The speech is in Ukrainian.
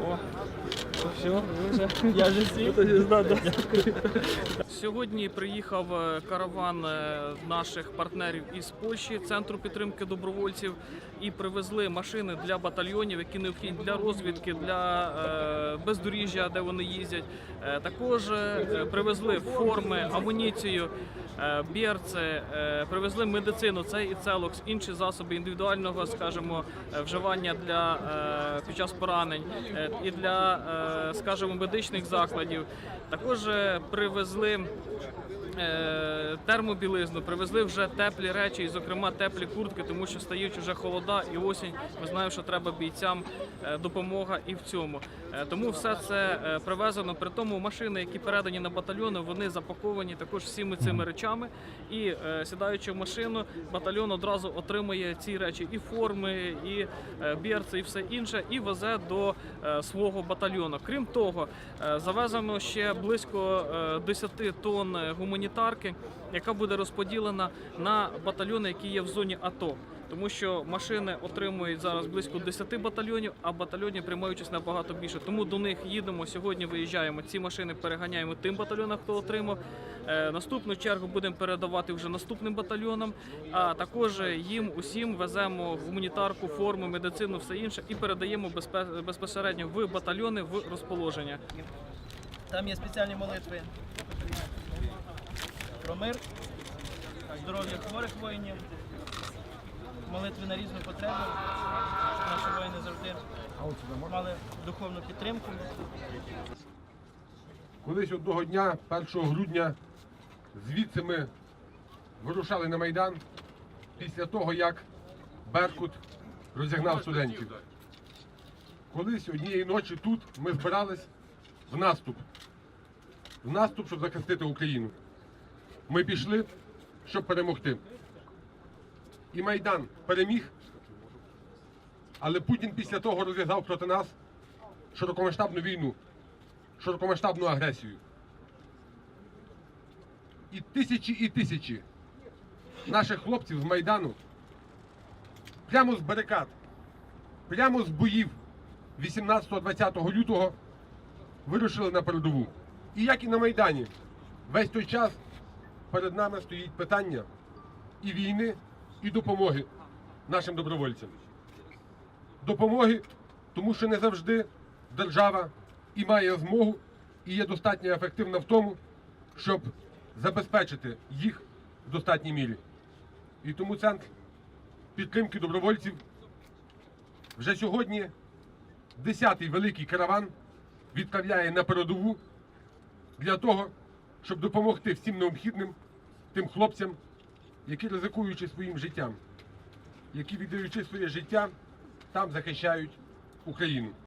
О, все, вже. Я вже свій. Сьогодні приїхав е, караван е, наших партнерів із Польщі, центру підтримки добровольців, і привезли машини для батальйонів, які необхідні для розвідки, для е, бездоріжжя, де вони їздять. Також привезли форми, амуніцію, е, е, привезли медицину, це і целокс, інші засоби індивідуального, скажімо, е, вживання для під час поранень і для, скажімо, медичних закладів. Також привезли термобілизну, привезли вже теплі речі, і, зокрема, теплі куртки, тому що стають вже холода і осінь. Ми знаємо, що треба бійцям е, допомога і в цьому. Е, Тому все це е, привезено. При тому машини, які передані на батальйони, вони запаковані також всіми цими речами. І е, сідаючи в машину, батальйон одразу отримує ці речі і форми, і е, бірці, і все інше, і везе до е, свого батальйону. Крім того, е, завезено ще близько е, 10 тонн гуманітарки, яка буде розподілена на батальйони, які є в зоні АТО. Тому що машини отримують зараз близько 10 батальйонів, а батальйонів приймають участь набагато більше. Тому до них їдемо сьогодні. Виїжджаємо. Ці машини переганяємо тим батальйонам, хто отримав. Е, Наступну чергу будемо передавати вже наступним батальйонам. А також їм усім веземо гуманітарку, форму, медицину, все інше і передаємо безпосередньо в батальйони в розположення. Там є спеціальні молитви про мир, здоров'я хворих воїнів, молитви на різну потребу, щоб наші воїни завжди мали духовну підтримку. Колись одного дня, 1 грудня, звідси ми вирушали на Майдан після того, як Беркут розігнав студентів. Колись однієї ночі тут ми збирались в наступ. В наступ, щоб захистити Україну. Ми пішли, щоб перемогти. І Майдан переміг, але Путін після того розв'язав проти нас широкомасштабну війну широкомасштабну агресію. І тисячі і тисячі наших хлопців з Майдану прямо з барикад, прямо з боїв 18-20 лютого вирушили на передову. І як і на Майдані, весь той час перед нами стоїть питання і війни, і допомоги нашим добровольцям допомоги, тому що не завжди держава і має змогу, і є достатньо ефективна в тому, щоб забезпечити їх в достатній мірі. І тому центр підтримки добровольців вже сьогодні 10-й великий караван відправляє на передову для того, щоб допомогти всім необхідним тим хлопцям, які ризикуючи своїм життям, які віддаючи своє життя, там захищають Україну.